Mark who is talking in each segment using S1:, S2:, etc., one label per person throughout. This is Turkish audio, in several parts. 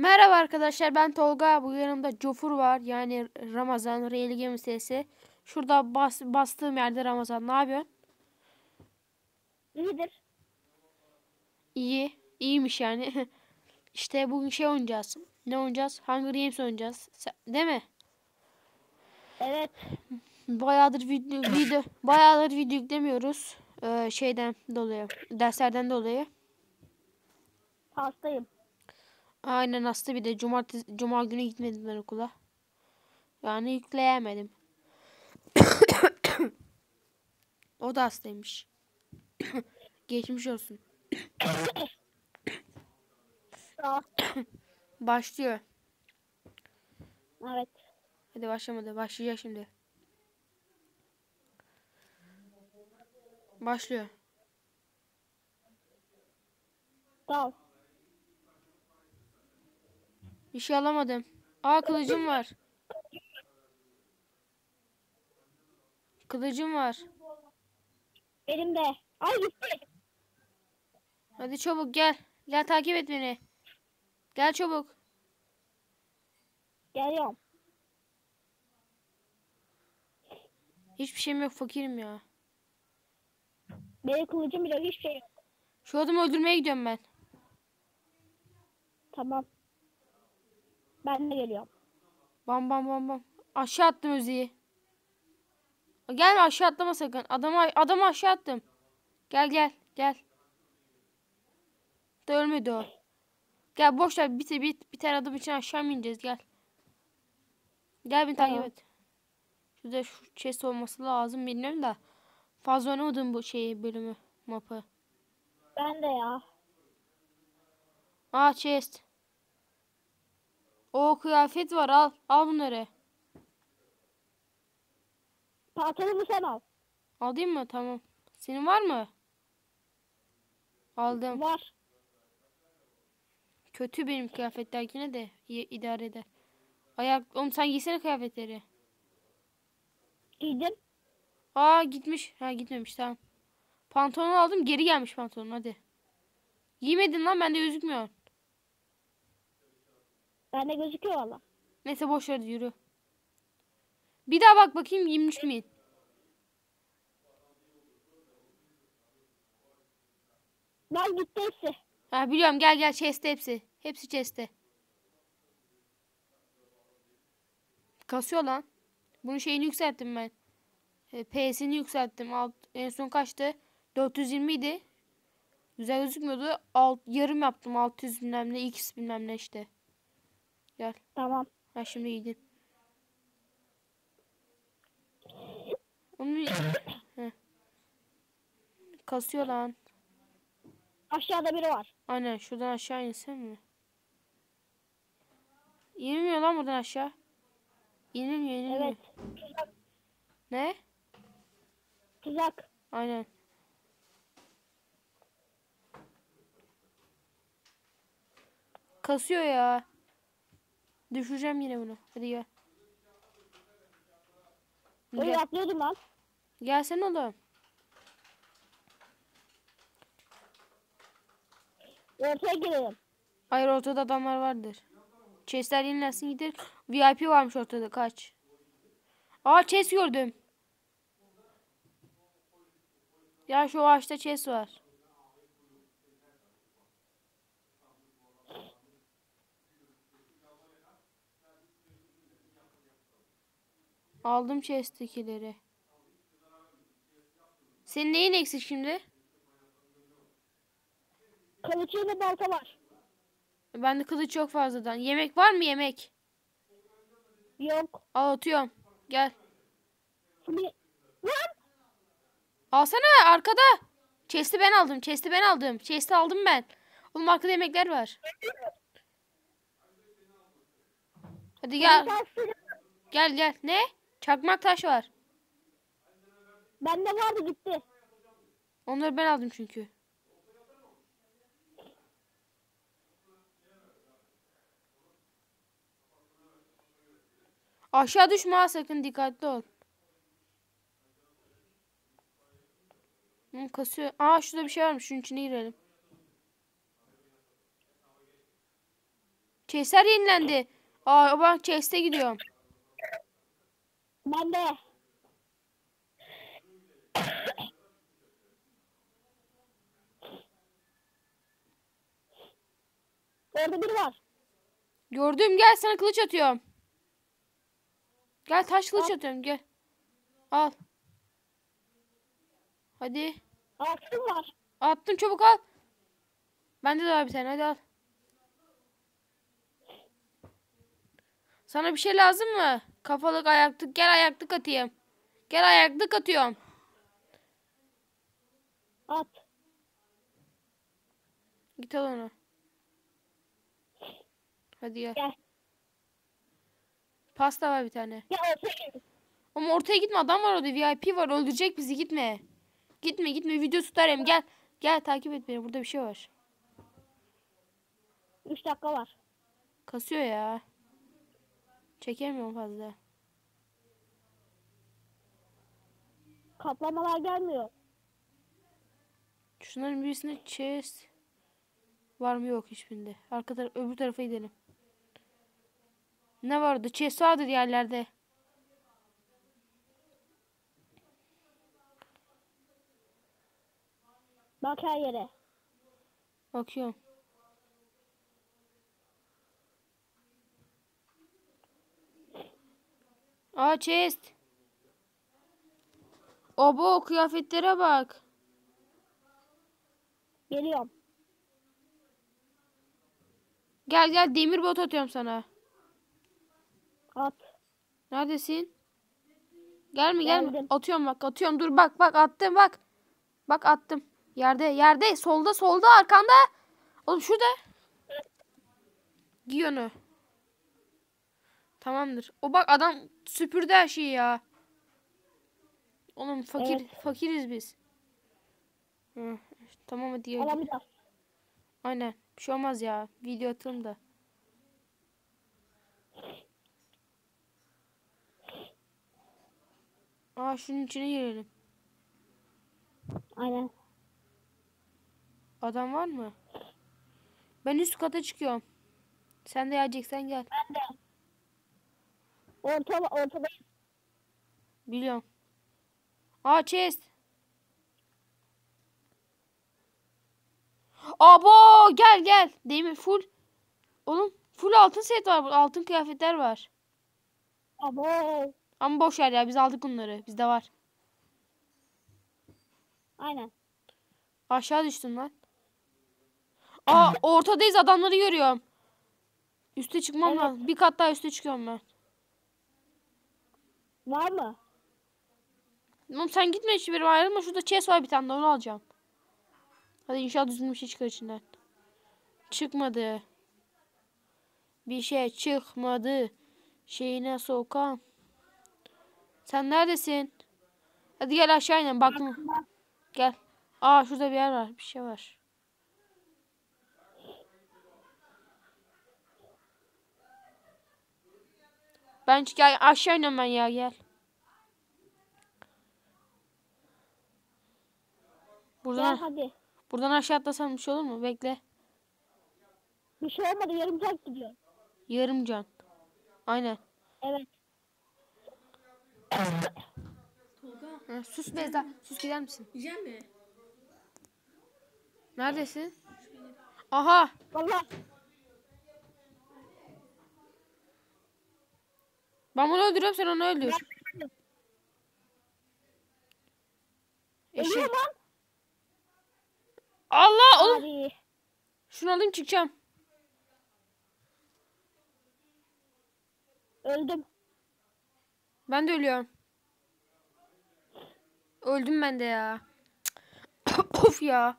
S1: Merhaba arkadaşlar ben Tolga. Bu yanımda Cofur var. Yani Ramazan Real Game sesi. Şurada bas, bastığım yerde Ramazan. Ne yapıyorsun?
S2: İyidir.
S1: İyi. İyiymiş yani. işte bugün şey oynayacağız. Ne oynayacağız? Hunger Games oynayacağız. Değil mi?
S2: Evet.
S1: Bayağıdır video, video bayağıdır video yüklemiyoruz. Ee, şeyden dolayı. Derslerden dolayı.
S2: Hastayım.
S1: Aynen hasta bir de cumartesi cuma günü gitmedim ben okula. Yani yükleyemedim. o da hastaymış. Geçmiş olsun. Başlıyor.
S2: Evet.
S1: Hadi başlamadı. Başlayacak şimdi. Başlıyor.
S2: Sağ.
S1: Bir şey alamadım. Aa kılıcım var. Kılıcım var.
S2: Benim de. Ay gitti.
S1: Hadi çabuk gel. Gel takip et beni. Gel çabuk.
S2: Geliyorum.
S1: Hiçbir şeyim yok fakirim ya.
S2: Benim kılıcım bile hiçbir şey yok.
S1: Şu adamı öldürmeye gidiyorum ben.
S2: Tamam. Ben de geliyorum.
S1: Bam bam bam bam. Aşağı attım Özü'yü. Gelme aşağı atlama sakın. Adamı, adamı aşağı attım. Gel gel gel. Da ölmedi o. Gel boş ver bir, bir, bir tane adam için aşağı mı ineceğiz gel. Gel beni takip
S2: Tamam.
S1: et. Şurada şu chest olması lazım bilmiyorum da. Fazla oynamadım bu şeyi bölümü mapı.
S2: Ben de ya.
S1: Aa chest. O kıyafet var al. Al bunları.
S2: Pantolonumu sen al.
S1: Alayım mı? Tamam. Senin var mı? Aldım.
S2: Var.
S1: Kötü benim kıyafetler yine de iyi idare eder. Ayak, oğlum sen giysene kıyafetleri.
S2: Giydim.
S1: Aa gitmiş. Ha gitmemiş tamam. Pantolon aldım geri gelmiş pantolon hadi. Giymedin lan bende gözükmüyor.
S2: Bende gözüküyor valla.
S1: Neyse boş ver yürü. Bir daha bak bakayım giymiş miyim?
S2: Lan gitti hepsi.
S1: Ha biliyorum gel gel chest'te hepsi. Hepsi chest'te. Kasıyor lan. Bunun şeyini yükselttim ben. E, P'sini yükselttim. Alt, en son kaçtı? 420 idi. Güzel gözükmüyordu. Alt, yarım yaptım. 600 bilmem ne. X bilmem ne işte. Gel.
S2: Tamam.
S1: Ha şimdi gidin. Onu... Kasıyor lan.
S2: Aşağıda biri var.
S1: Aynen şuradan aşağı insen mi? İnilmiyor lan buradan aşağı. İnilmiyor inilmiyor.
S2: Evet. Tuzak.
S1: Ne?
S2: Tuzak.
S1: Aynen. Kasıyor ya. Düşüreceğim yine bunu. Hadi gel.
S2: Öyle
S1: Gel.
S2: atlıyordum lan.
S1: Gelsene oğlum.
S2: Ortaya girelim.
S1: Hayır ortada adamlar vardır. Chestler yenilensin gider. VIP varmış ortada kaç. Aa chest gördüm. Ya şu ağaçta chest var. Aldım chest'tekileri. Senin neyin eksik şimdi?
S2: Kılıçıyla balta var.
S1: Bende kılıç çok fazladan. Yemek var mı yemek?
S2: Yok.
S1: Al atıyorum. Gel.
S2: Şimdi... Lan!
S1: Alsana arkada. Chest'i ben aldım. Chest'i ben aldım. Chest'i aldım ben. Oğlum arkada yemekler var. Hadi gel. Gel gel. Ne? Çakmak taş var.
S2: Bende vardı gitti.
S1: Onları ben aldım çünkü. Aşağı düşme ha sakın dikkatli ol. Hı, kasıyor. Aa şurada bir şey varmış. Şunun içine girelim. Chest'ler yenilendi. Aa ben chest'e gidiyorum.
S2: Ben de. Orada biri var.
S1: Gördüm gel sana kılıç atıyorum. Gel taş kılıç
S2: Al.
S1: atıyorum gel. Al. Hadi.
S2: Altın var.
S1: Attım çabuk al. Bende de var bir tane hadi al. Sana bir şey lazım mı? Kafalık ayaklık gel ayaklık atayım. Gel ayaklık atıyorum.
S2: At.
S1: Git al onu. Hadi gel.
S2: Gel.
S1: Pasta var bir tane.
S2: Ya ortaya.
S1: Ama ortaya gitme adam var orada VIP var öldürecek bizi gitme. Gitme gitme video tutarım gel. Gel takip et beni burada bir şey var.
S2: 3 dakika var.
S1: Kasıyor ya. Çekemiyorum fazla.
S2: Kaplamalar gelmiyor.
S1: Şunların birisinde chest var mı yok hiçbirinde. Arka taraf öbür tarafa gidelim. Ne vardı? Chest vardı yerlerde.
S2: Bak her yere.
S1: Bakıyorum. Aa chest. Obo kıyafetlere bak.
S2: Geliyorum.
S1: Gel gel demir bot atıyorum sana.
S2: At.
S1: Neredesin? Gelme gelme.
S2: Geldim.
S1: Atıyorum bak atıyorum. Dur bak bak attım bak. Bak attım. Yerde yerde solda solda arkanda. Oğlum şurada. Giy onu. Tamamdır. O bak adam süpürdü her şeyi ya. Oğlum fakir
S2: Evet.
S1: fakiriz biz. Hı, tamam hadi.
S2: Alamayacağız.
S1: Aynen. Bir şey olmaz ya. Video atalım da. Aa şunun içine girelim.
S2: Aynen.
S1: Adam var mı? Ben üst kata çıkıyorum. Sen de geleceksen gel.
S2: Ben de. Orta, ortada.
S1: Biliyorum. Aa chest. Abo gel gel. Demir full. Oğlum full altın set var. Altın kıyafetler var.
S2: Abo.
S1: Ama boş ver ya biz aldık onları. Bizde var.
S2: Aynen.
S1: Aşağı düştüm lan. Aa ortadayız adamları görüyorum. Üste çıkmam
S2: Evet.
S1: lazım. Bir kat daha üste çıkıyorum ben.
S2: Var mı?
S1: Oğlum sen gitme hiçbir yere ayrılma. Şurada chest var bir tane de onu alacağım. Hadi inşallah düzgün bir şey çıkar içinden. Çıkmadı. Bir şey çıkmadı. Şeyine sokam. Sen neredesin? Hadi gel aşağı inelim. Bak mı? Gel. Aa şurada bir yer var. Bir şey var. Ben gel aşağı iniyorum ben ya gel. Buradan
S2: Gel hadi.
S1: buradan aşağı atlasam bir şey olur mu? Bekle.
S2: Bir şey olmadı yarım saat gidiyor.
S1: Yarım can. Aynen.
S2: Evet.
S3: Tolga
S1: Ha, sus Beyza. Sus gider misin?
S3: yiyecek mi?
S1: Neredesin? Aha.
S2: Vallahi
S1: Ben bunu öldürüyorum sen onu öldür. Eşek. Allah oğlum. Şunu alayım çıkacağım.
S2: Öldüm.
S1: Ben de ölüyorum. Öldüm ben de ya. of ya.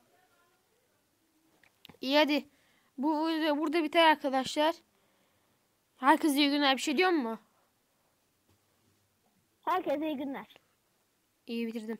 S1: İyi hadi. Bu burada biter arkadaşlar. Herkese iyi günler. Bir şey diyor mu?
S2: Herkese iyi günler.
S1: İyi bitirdim.